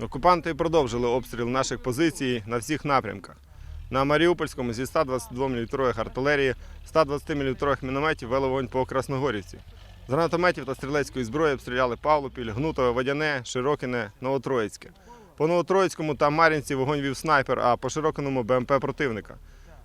Окупанти продовжили обстріл наших позицій на всіх напрямках. На Маріупольському зі 122 мм артилерії, 120 мм мінометів вели вогонь по Красногорівці. З гранатометів та стрілецької зброї обстріляли Павлопіль, Гнутове, Водяне, Широкине, Новотроїцьке. По Новотроїцькому та Мар'їнці вогонь вів снайпер, а по Широкиному БМП противника.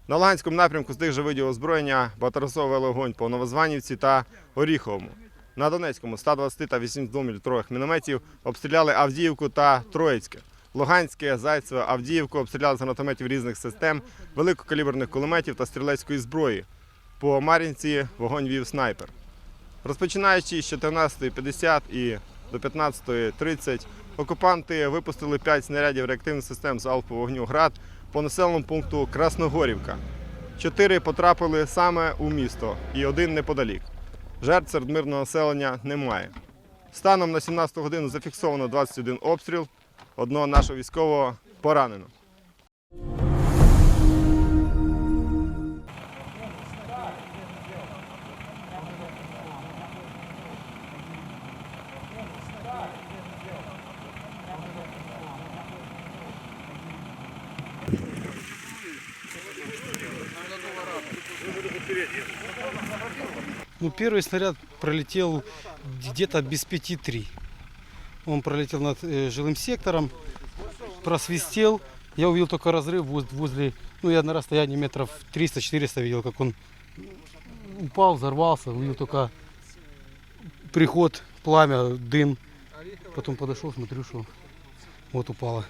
На Луганському напрямку з тих же видів озброєння багаторазово вогонь по Новозванівці та Оріховому. На Донецькому 120 та 82 мм мінометів обстріляли Авдіївку та Троїцьке. Луганське, Зайцеве, Авдіївку обстріляли з гранатометів різних систем, великокаліберних кулеметів та стрілецької зброї. По Мар'їнці вогонь вів снайпер. Розпочинаючи з 14.50 і до 15.30 окупанти випустили 5 снарядів реактивних систем залпового вогню «Град» по населеному пункту Красногорівка. Чотири потрапили саме у місто і один неподалік. Жертв серед мирного населення немає. Станом на 17 годину зафіксовано 21 обстріл. Одного нашого військового поранено. Ну, первый снаряд пролетел где-то без пяти три. Он пролетел над э, жилым сектором, просвистел. Я увидел только разрыв воз- возле, ну я на расстоянии метров 300-400 видел, как он упал, взорвался. Увидел только приход, пламя, дым. Потом подошел, смотрю, что вот упало.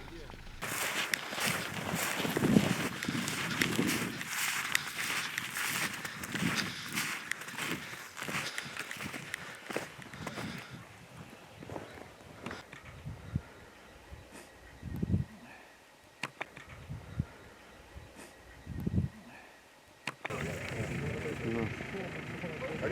¿Qué